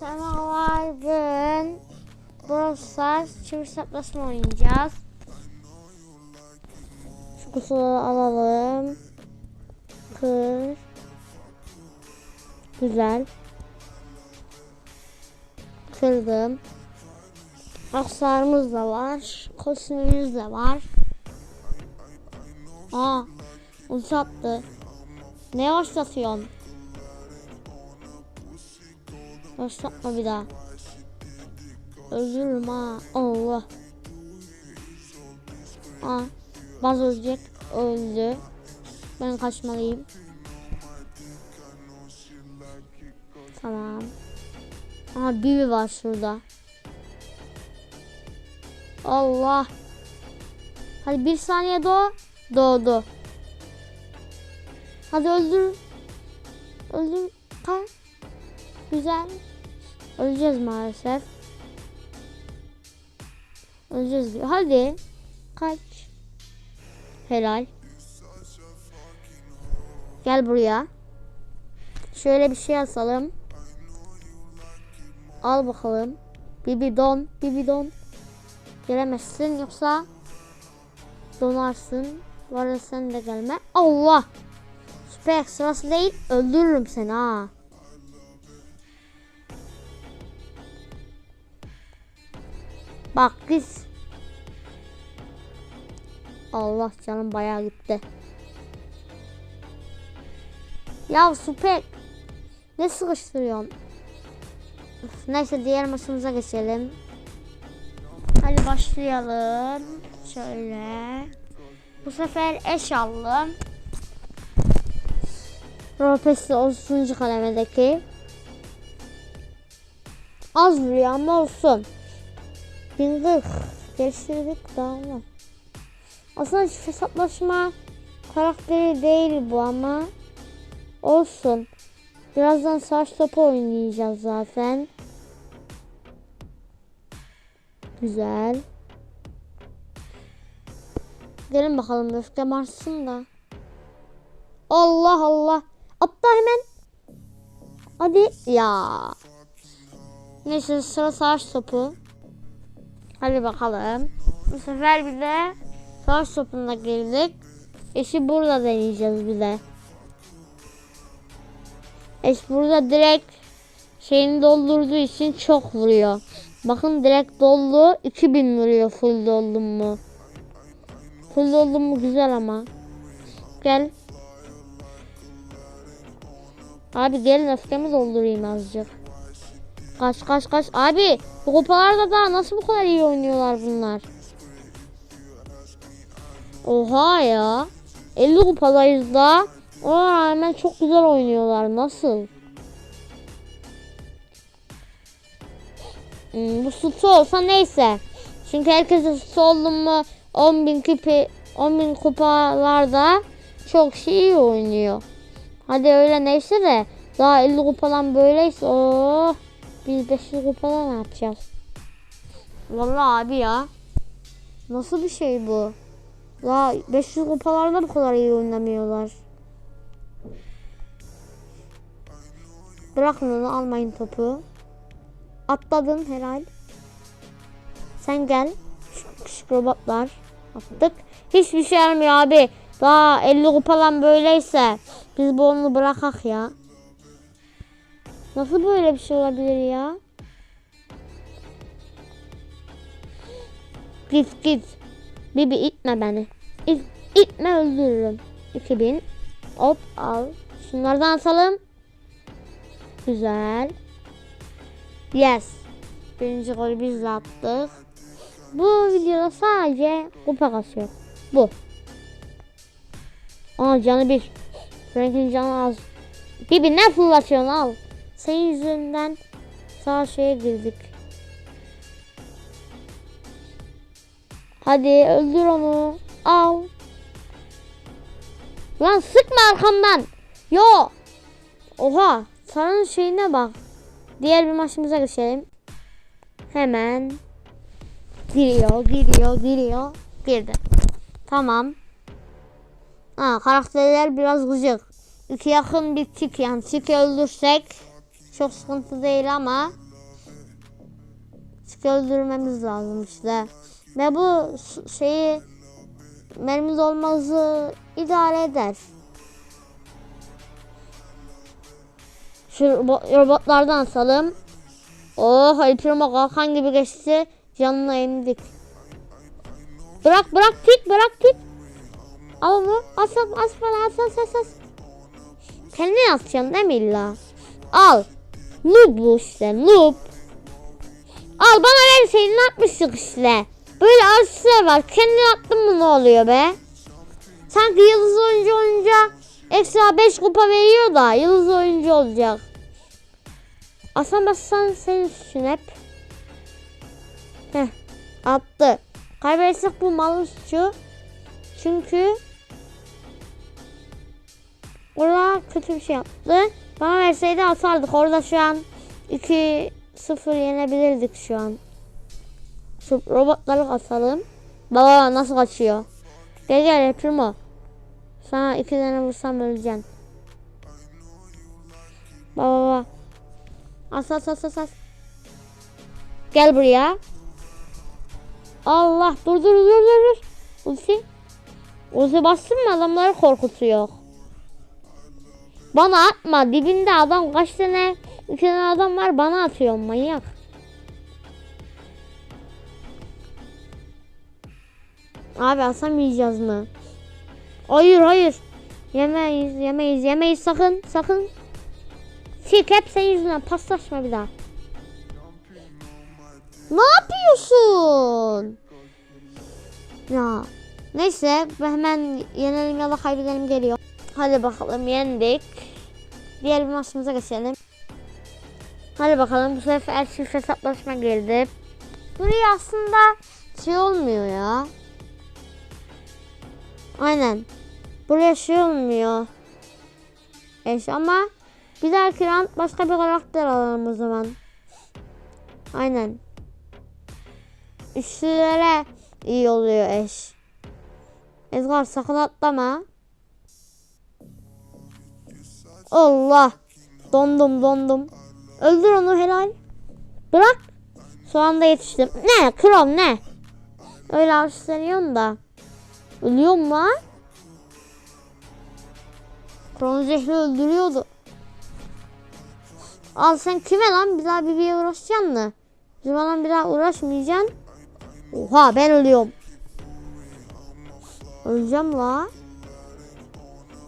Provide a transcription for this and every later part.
Selamlar bugün Brawl Stars çevir saplasını oynayacağız. Şu kutuları alalım. Kır. Güzel. Kırdım. Aksarımız da var. Kostümümüz de var. Aa, uzattı. Ne yavaşlatıyorsun? Başlatma bir daha. Özürüm ha. Allah. Aa, baz ölecek. Öldü. Ben kaçmalıyım. Tamam. Aha Bibi var şurada. Allah. Hadi bir saniye doğ. Doğdu. Hadi öldür. Öldür. Ha. Güzel. Öleceğiz maalesef. Öleceğiz. Hadi. Kaç. Helal. Gel buraya. Şöyle bir şey asalım. Al bakalım. Bir bidon. Bir bidon. Gelemezsin yoksa donarsın. Var ya sen de gelme. Allah. Süper sırası değil. Öldürürüm seni ha. Bak biz. Allah canım bayağı gitti. Ya süper. Ne sıkıştırıyorsun? Üf, Neyse diğer maçımıza geçelim. Hadi başlayalım. Şöyle. Bu sefer eş aldım. Ropesi 30. kademedeki. Az vuruyor ama olsun. 1040 geliştirdik daha mı? Aslında hesaplaşma karakteri değil bu ama olsun. Birazdan saç topu oynayacağız zaten. Güzel. Gelin bakalım öfke marsın da. Allah Allah. Atla hemen. Hadi ya. Neyse sıra savaş topu. Hadi bakalım. Bu sefer bir de savaş topuna girdik. Eşi burada deneyeceğiz bir de. Eş burada direkt şeyini doldurduğu için çok vuruyor. Bakın direkt doldu 2000 vuruyor full doldum mu. Full doldum mu güzel ama. Gel. Abi gelin öfkemi doldurayım azıcık. Kaç kaç kaç. Abi bu kupalarda da nasıl bu kadar iyi oynuyorlar bunlar? Oha ya. 50 kupadayız da. Ona rağmen çok güzel oynuyorlar. Nasıl? Hmm, bu sütü olsa neyse. Çünkü herkesin sütü oldu mu 10.000 küpi 10.000 kupalarda çok şey iyi oynuyor. Hadi öyle neyse de daha 50 kupadan böyleyse oh, biz 500 kupada ne yapacağız? Vallahi abi ya. Nasıl bir şey bu? Daha 500 kupalarda bu kadar iyi oynamıyorlar. Bırakın onu almayın topu. Atladın herhal. Sen gel. Küçük, küçük robotlar. Attık. Hiçbir şey gelmiyor abi. Daha 50 kupalan böyleyse biz bu onu bırakak ya. Nasıl böyle bir şey olabilir ya? Git git. Bibi itme beni. İt, itme öldürürüm. 2000. Hop al. Şunlardan atalım. Güzel. Yes. Birinci golü biz attık. Bu videoda sadece kupa kasıyor. Bu. Aa canı bir. Frank'in canı az. Bibi ne fırlatıyorsun al. Senin yüzünden sağ şeye girdik. Hadi öldür onu. Al. Lan sıkma arkamdan. Yo. Oha. Sarının şeyine bak. Diğer bir maçımıza geçelim. Hemen. Giriyor, giriyor, giriyor. Girdi. Tamam. Ha, karakterler biraz gıcık. İki yakın bir tip yani. Tiki öldürsek çok sıkıntı değil ama Çünkü öldürmemiz lazım işte. Ve bu şeyi mermimiz olmazı idare eder. Şu robo- robotlardan asalım. Oh Primo kalkan gibi geçti. Canına emdik. Bırak bırak tik bırak tik. Al onu. As as as as as as as. Kendin atacaksın değil mi illa? Al. Noob bu işte noob. Al bana verseydin atmıştık işte. Böyle artistler var. Kendin attın mı ne oluyor be? Sanki yıldız oyuncu olunca ekstra 5 kupa veriyor da yıldız oyuncu olacak. Aslan bassan senin suçun hep. Heh attı. Kaybetsek bu malın suçu. Çünkü Orada kötü bir şey yaptı. Bana verseydi atardık. Orada şu an 2-0 yenebilirdik şu an. Şu robotları atalım. Baba nasıl kaçıyor? Gel gel yapırma. Sana iki tane vursam öleceksin. Baba baba. As as as as as. Gel buraya. Allah dur dur dur dur. Ulti. Ulti bastın mı adamları korkutuyor. Bana atma. Dibinde adam kaç tane iki adam var bana atıyor manyak. Abi asamayacağız mı? Hayır hayır. Yemeyiz yemeyiz yemeyiz sakın sakın. Sik hep senin yüzünden paslaşma bir daha. Ne yapıyorsun? Ya neyse hemen yenelim ya da kaybedelim geliyor. Hadi bakalım yendik. Diğer bir maçımıza geçelim. Hadi bakalım bu sefer çift hesaplaşma girdi. Buraya aslında şey olmuyor ya. Aynen. Buraya şey olmuyor. Eş ama bir dahaki round başka bir karakter alalım o zaman. Aynen. Üçlülere iyi oluyor eş. Edgar sakın atlama. Allah. Dondum dondum. Öldür onu helal. Bırak. Şu anda yetiştim. Ne? Krom ne? Öyle arslanıyorsun da. Ölüyor mu lan? Kron zehri öldürüyordu. Al sen kime lan? Bir daha Bibi'ye uğraşacaksın mı? Bizim adam bir daha uğraşmayacaksın. Oha ben ölüyorum. Öleceğim la.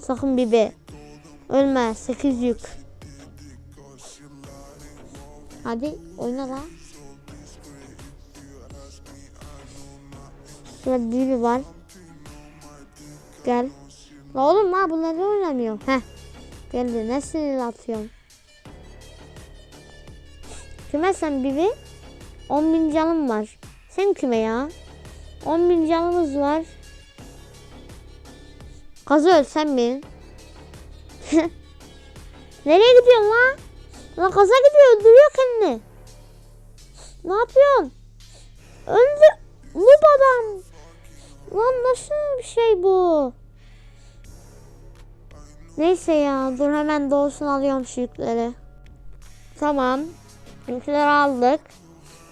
Sakın Bibi. Ölme 8 yük. Hadi oyna la. Şurada Bibi var. Gel. La oğlum ha bunları oynamıyor. Heh. Geldi ne sinir atıyorum. Kime sen Bibi? 10 bin canım var. Sen kime ya? 10 bin canımız var. Kazı ölsen mi? Nereye gidiyorsun lan? Lan kaza gidiyor öldürüyor kendini. Ne yapıyorsun? Öldü. Noob adam. Lan nasıl bir şey bu? Neyse ya dur hemen doğsun alıyorum şu yükleri. Tamam. Yükleri aldık.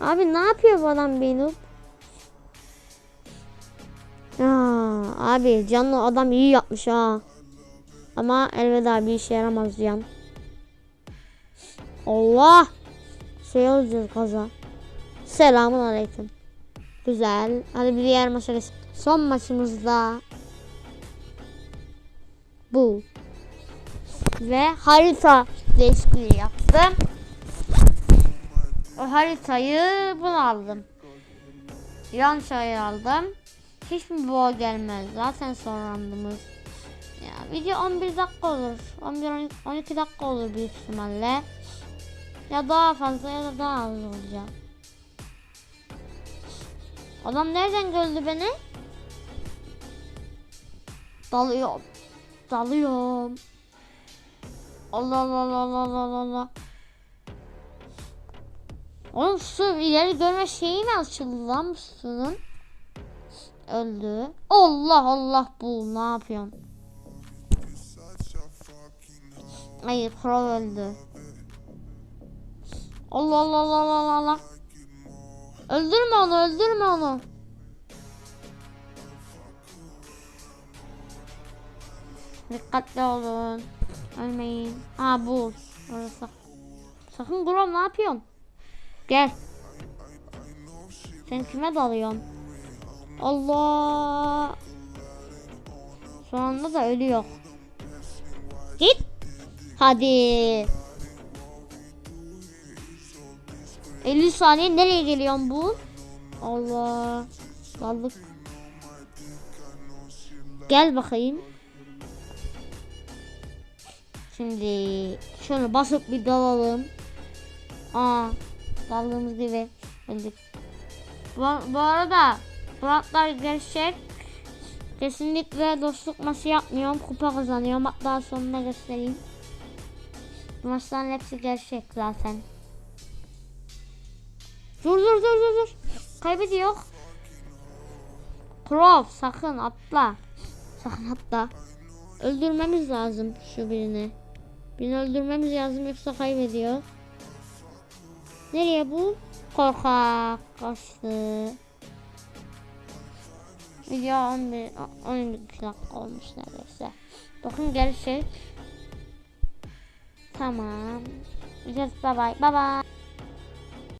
Abi ne yapıyor bu adam benim? Ya abi canlı adam iyi yapmış ha. Ama elveda bir işe yaramaz can. Allah. Şey olacağız kaza. Selamun aleyküm. Güzel. Hadi bir diğer maça geç. Son maçımızda bu. Ve harita değişikliği yaptım. O haritayı bunu aldım. Yanlış ayı aldım. Hiç mi boğa gelmez? Zaten son randımız. Ya video 11 dakika olur. 11 12 dakika olur büyük ihtimalle. Ya daha fazla ya da daha az olacak. Adam nereden gördü beni? Dalıyorum. Dalıyorum. Allah Allah Allah Allah Allah Allah. Oğlum su ileri görme şeyi mi açıldı lan bu? Öldü. Allah Allah bu ne yapıyorsun? Hayır pro öldü. Allah Allah Allah Allah Allah. Öldürme onu öldürme onu. Dikkatli olun. Ölmeyin. Aa bu. Orası. Sakın Grom ne yapıyorsun? Gel. Sen kime dalıyorsun? Allah. Şu anda da ölüyor. Git. Hadi. 50 saniye nereye geliyorsun bu? Allah. Daldık. Gel bakayım. Şimdi şunu basıp bir dalalım. Aa, daldığımız gibi öldük. Bu, bu arada Muratlar gerçek. Kesinlikle dostluk maçı yapmıyorum. Kupa kazanıyorum. Hatta sonuna göstereyim. Maçların hepsi gerçek zaten. Dur dur dur dur dur. Kaybediyor. Crow sakın atla. Sakın atla. Öldürmemiz lazım şu birini. Birini öldürmemiz lazım yoksa kaybediyor. Nereye bu? Korkak kaçtı. Video 11, 12 dakika olmuş neredeyse. Bakın gerçek. Tamam. Just bye bye. Bye bye.